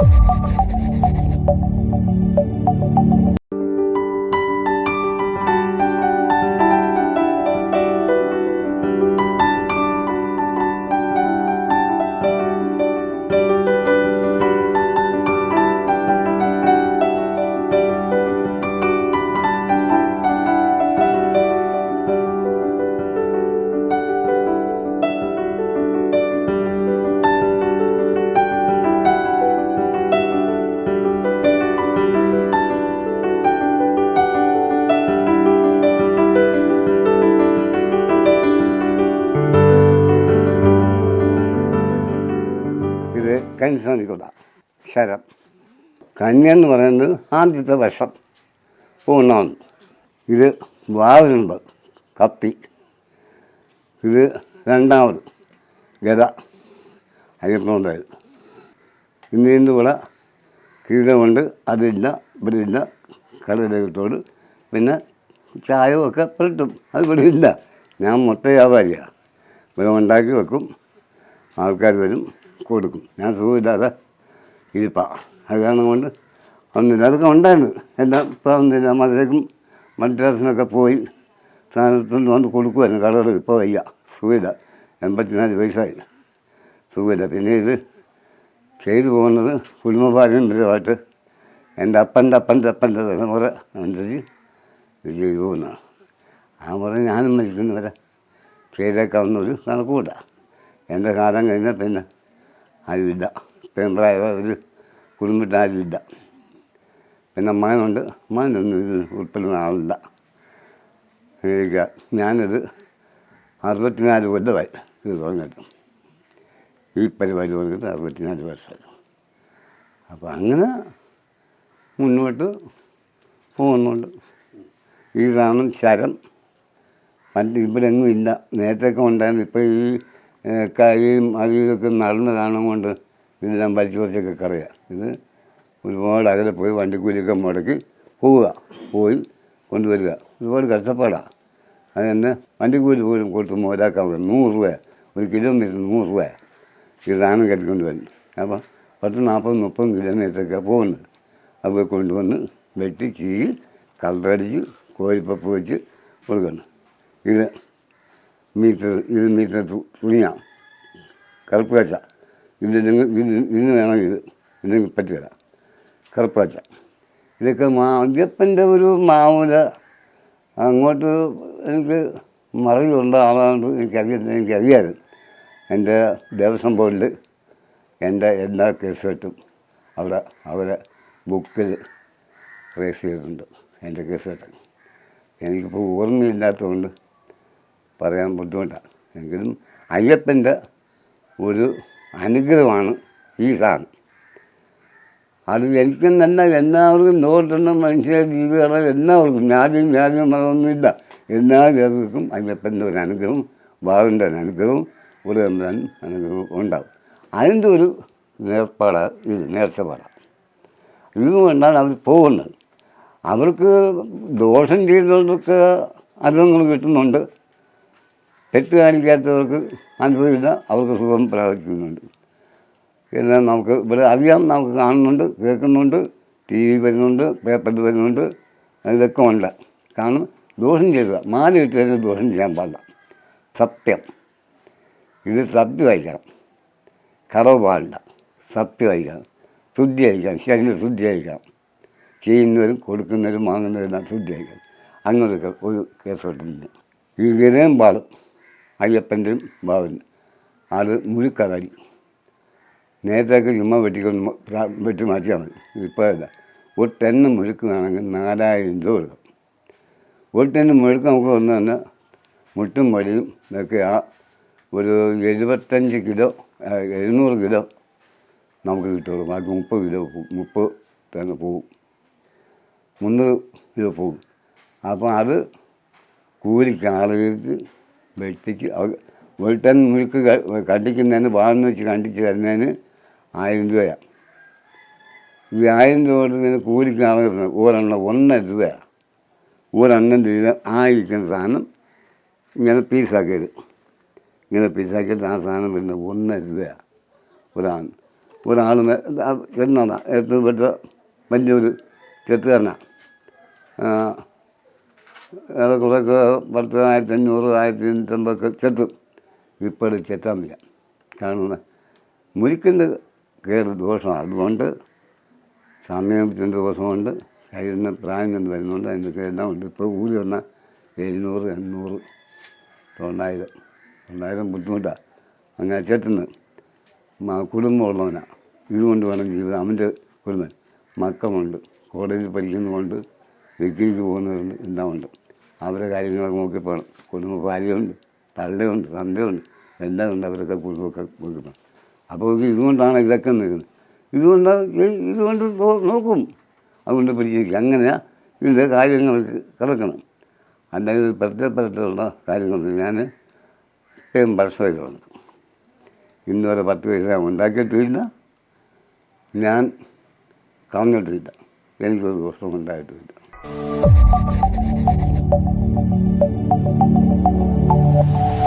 Thank you. കൻസണിക്കുട ശരം. കന്യ എന്ന് പറയുന്നത് ആദ്യത്തെ വർഷം പൂർണമാണ് ഇത് വാവിനുണ്ട് കപ്പി. ഇത് രണ്ടാമത്. ഗത അയ്യപ്പനുണ്ടായത്. ഇന്ന് ഇന്ന് ഇവിടെ കീഴമുണ്ട് അതില്ല ഇവിടെയില്ല കടയുടെ പിന്നെ ചായവും ഒക്കെ പുരട്ടും. അത് ഇവിടെ ഇല്ല ഞാൻ മൊത്ത വ്യാപാരിയാണ് ഇവിടെ ഉണ്ടാക്കി വെക്കും. ആൾക്കാർ വരും. കൊടുക്കും. ഞാൻ സുഖമില്ലാതെ ഇരിപ്പാ. അത് കാരണം കൊണ്ട് ഒന്നില്ല അതൊക്കെ ഉണ്ടായിരുന്നു. എല്ലാം ഇപ്പം ഒന്നില്ല മധുരക്കും മദ്രാസിനൊക്കെ പോയി സ്ഥാനത്തുനിന്ന് വന്ന് കൊടുക്കുമായിരുന്നു കടകൾ ഇപ്പോൾ വയ്യ. സുഖമില്ല. എൺപത്തിനാല് വയസ്സായി. സുഖമില്ല. പിന്നെ ഇത് ചെയ്തു പോകുന്നത് കുടുംബപാരമ്പര്യമായിട്ട് എന്റെ അപ്പന്റെ അപ്പന്റെ അപ്പന്റെ തലമുറ അനുസരിച്ച് ഇത് ചെയ്തു പോകുന്നതാണ്. ആ മുറ ഞാനും മരിക്കുന്നവരെ ചെയ്തേക്കാവുന്ന ഒരു കണക്കുകൂട്ട. എന്റെ കാലം കഴിഞ്ഞാൽ പിന്നെ ആരുമില്ല ഇപ്പം പ്രായ ഒരു കുടുംബത്തിൽ ആരുമില്ല പിന്നെ മകനുണ്ട് മകനൊന്നും ഇത് ഉൾപ്പെടുന്ന ആളില്ല. ഞാനത് അറുപത്തിനാല് കൊല്ലമായി ഇത് തുടങ്ങിയിട്ട്. ഈ പരിപാടി തുടങ്ങിയിട്ട് അറുപത്തിനാല് വർഷമായി. അപ്പോൾ അങ്ങനെ മുന്നോട്ട് പോകുന്നുണ്ട്. ഇതാണ് ശരം പണ്ട് ഇവിടെ എങ്ങും ഇല്ല. നേരത്തെയൊക്കെ ഉണ്ടായിരുന്നു. ഇപ്പോൾ ഈ കൈയും അതും ഇതൊക്കെ നടന്ന് കാണും കൊണ്ട് ഇതെല്ലാം വലിച്ചു കുറച്ചൊക്കെ കറിയാം ഇത് ഒരുപാട് അകലെ പോയി വണ്ടിക്കൂലിയൊക്കെ മുടക്കി പോവുക. പോയി കൊണ്ടുവരിക. ഒരുപാട് കഷ്ടപ്പാടാണ് അത് തന്നെ വണ്ടിക്കൂലി പോലും കൊടുത്ത് മോരാക്കാൻ പറ്റും നൂറ് രൂപ ഒരു കിലോമീറ്റർ നൂറ് രൂപ ഈ സാധനം കെട്ടിക്കൊണ്ട് വരുന്നത് അപ്പോൾ പത്ത് നാൽപ്പത് മുപ്പത് കിലോമീറ്ററൊക്കെ പോകുന്നത് അപ്പോൾ കൊണ്ടുവന്ന് വെട്ടി ചീ കളറടിച്ച് കോഴിപ്പപ്പ് വെച്ച് കൊടുക്കണം. ഇത് മീറ്റർ ഇത് മീറ്റർ തുണിയാണ് കറുപ്പ് കാച്ച ഇത് നിങ്ങൾ ഇതിന് വേണം ഇത് ഇതിന് പറ്റുകയില്ല കറുപ്പ് കാച്ച ഇതൊക്കെ മാധ്യപ്പന്റെ ഒരു മാമൂല അങ്ങോട്ട് എനിക്ക് മറിയുണ്ട് ആളാണ്ട് എനിക്കറിയാം എനിക്കറിയാമായിരുന്നു എന്റെ ദേവസ്വം ബോർഡിൽ എന്റെ എല്ലാ കേസുകെട്ടും അവിടെ അവരെ ബുക്കിൽ രജിസ്റ്റർ ചെയ്തിട്ടുണ്ട് എന്റെ കേസുമായിട്ട്. എനിക്കിപ്പോൾ ഓർമ്മയില്ലാത്തതുകൊണ്ട് പറയാൻ ബുദ്ധിമുട്ടാണ് എങ്കിലും അയ്യപ്പന്റെ ഒരു അനുഗ്രഹമാണ് ഈ സാധനം. അത് എനിക്കും തന്നെ എല്ലാവർക്കും നോട്ടെണ്ണം മനുഷ്യ ജീവികളെ എല്ലാവർക്കും ഞാനും ഞാനും അതൊന്നുമില്ല എല്ലാ ജനങ്ങൾക്കും അയ്യപ്പന്റെ ഒരു അനുഗ്രഹം ബാബുവിന്റെ ഒരു അനുഗ്രഹവും ഒരു തമ്പുരാൻ അനുഗ്രഹവും ഉണ്ടാവും. അതിന്റെ ഒരു നേർപ്പാടാണ് ഇത് നേർച്ചപ്പാടാണ് ഇതുകൊണ്ടാണ് അവർ പോകുന്നത്. അവർക്ക് ദോഷം ചെയ്യുന്നവർക്ക് അനുഭവങ്ങൾ കിട്ടുന്നുണ്ട്. തെറ്റ് കാണിക്കാത്തവർക്ക് അനുഭവമില്ല അവർക്ക് സുഖം പ്രാപിക്കുന്നുണ്ട്. എല്ലാം നമുക്ക് ഇവിടെ അറിയാം നമുക്ക് കാണുന്നുണ്ട് കേൾക്കുന്നുണ്ട് ടി വി വരുന്നുണ്ട് പേപ്പറിൽ വരുന്നുണ്ട് ഇതൊക്കെ ഉണ്ട് കാരണം ദോഷം ചെയ്യുക മാല ഇട്ടതിന് ദോഷം ചെയ്യാൻ പാടില്ല. സത്യം. ഇത് സത്യം അയക്കണം കറവ് പാടില്ല. സത്യം അയക്കണം ശുദ്ധി അയക്കണം ശരീരം ശുദ്ധി അയക്കണം ചെയ്യുന്നവരും കൊടുക്കുന്നവരും വാങ്ങുന്നവരും ശുദ്ധി അയക്കണം അങ്ങനെയൊക്കെ ഒരു കേസ് കിട്ടുന്നുണ്ട്. ഈ വിനയം പാടും. അയ്യപ്പന്റെയും ബാബന്റെ അത് മുഴുക്കതടി നേരത്തെയൊക്കെ ചുമ്മാ വെട്ടിക്കൊണ്ട് വെട്ടി മാറ്റിയാൽ മതി ഇപ്പോഴല്ല ഒരു ടെന്ന് മുഴുക്ക് വേണമെങ്കിൽ നാലായിരം രൂപ കൊടുക്കും. ഒരു ടെന്ന് മുഴുക്ക് നമുക്ക് വന്നു തന്നെ മുട്ടും വടിയും ഇതൊക്കെ ആ ഒരു എഴുപത്തഞ്ച് കിലോ എഴുന്നൂറ് കിലോ നമുക്ക് കിട്ടുള്ളൂ. ബാക്കി മുപ്പത് കിലോ മുപ്പത് തന്നെ പോവും മുന്നൂറ് കിലോ പോകും. അപ്പോൾ അത് കൂലിക്ക് ആളുകൾക്ക് വെട്ടിക്ക് വെളുത്തൻ മുഴുക്ക് കണ്ടിക്കുന്നതിന് വാങ്ങി വെച്ച് കണ്ടിച്ച് തരുന്നതിന് ആയിരം രൂപയാണ്. ഈ ആയിരം രൂപ കൊടുക്കുന്നതിന് കൂലിക്ക് ആവശ്യം ഒരെണ്ണം ഒന്നര രൂപയാണ് ഒരെണ്ണം രൂപ ആയിരിക്കുന്ന സാധനം ഇങ്ങനെ പീസാക്കിയത്. ഇങ്ങനെ പീസാക്കിയിട്ട് ആ സാധനം പിന്നെ ഒന്നര രൂപയാണ് ഒരാൾ ഒരാൾ ചെന്നാണ്. ഏറ്റവും പെട്ട വലിയൊരു ചെത്തുകാരനാണ് ഏറെക്കുറെയൊക്കെ പത്ത് ആയിരത്തി അഞ്ഞൂറ് ആയിരത്തി അഞ്ഞൂറ്റമ്പതൊക്കെ ചെത്തും ഇപ്പോൾ ചെത്താമില്ല കാരണം മുരിക്കിന്റെ കയറി ദോഷമാണ്. അതുകൊണ്ട് സമയത്തിന്റെ ദോഷമുണ്ട്. കയ്യിൽ പ്രായം കൊണ്ട് വരുന്നുണ്ട്. അതിന്റെ എല്ലാം ഉണ്ട്. ഇപ്പോൾ കൂലി വന്നാൽ എഴുന്നൂറ് എണ്ണൂറ് തൊള്ളായിരം. തൊള്ളായിരം ബുദ്ധിമുട്ടാണ് അങ്ങനെ ചെത്തുന്നത്. കുടുംബമുള്ളവനാണ് ഇതുകൊണ്ട് വേണം ജീവിതം. അവന്റെ കുടുംബം. മക്കളുണ്ട്. കോളേജിൽ പഠിക്കുന്നതുകൊണ്ട് ഡിഗ്രിക്ക് പോകുന്നവരുണ്ട്. എല്ലാം ഉണ്ട് അവരെ കാര്യങ്ങളൊക്കെ നോക്കി പോകണം. കുടുംബ ഭാര്യയുണ്ട് തള്ളയുണ്ട് തന്തയുണ്ട് എല്ലാം ഉണ്ട് അവരൊക്കെ കുടുംബമൊക്കെ നോക്കണം അപ്പോൾ ഇതുകൊണ്ടാണ് ഇതൊക്കെ നിൽക്കുന്നത്. ഇതുകൊണ്ട് ഇതുകൊണ്ട് നോക്കും. അതുകൊണ്ട് പിടിച്ചിരിക്കും അങ്ങനെ ഇതിന്റെ കാര്യങ്ങൾക്ക് കിടക്കണം. അല്ലെങ്കിൽ പ്രത്യേകപ്പെട്ടുള്ള കാര്യങ്ങൾ ഞാൻ ഇത്രയും വർഷമായിട്ടുണ്ട് ഇന്ന് വരെ പത്ത് പൈസ ഉണ്ടാക്കിയിട്ടില്ല. ഞാൻ കളഞ്ഞിട്ടില്ല. എനിക്കൊരു ദോഷം Thank you.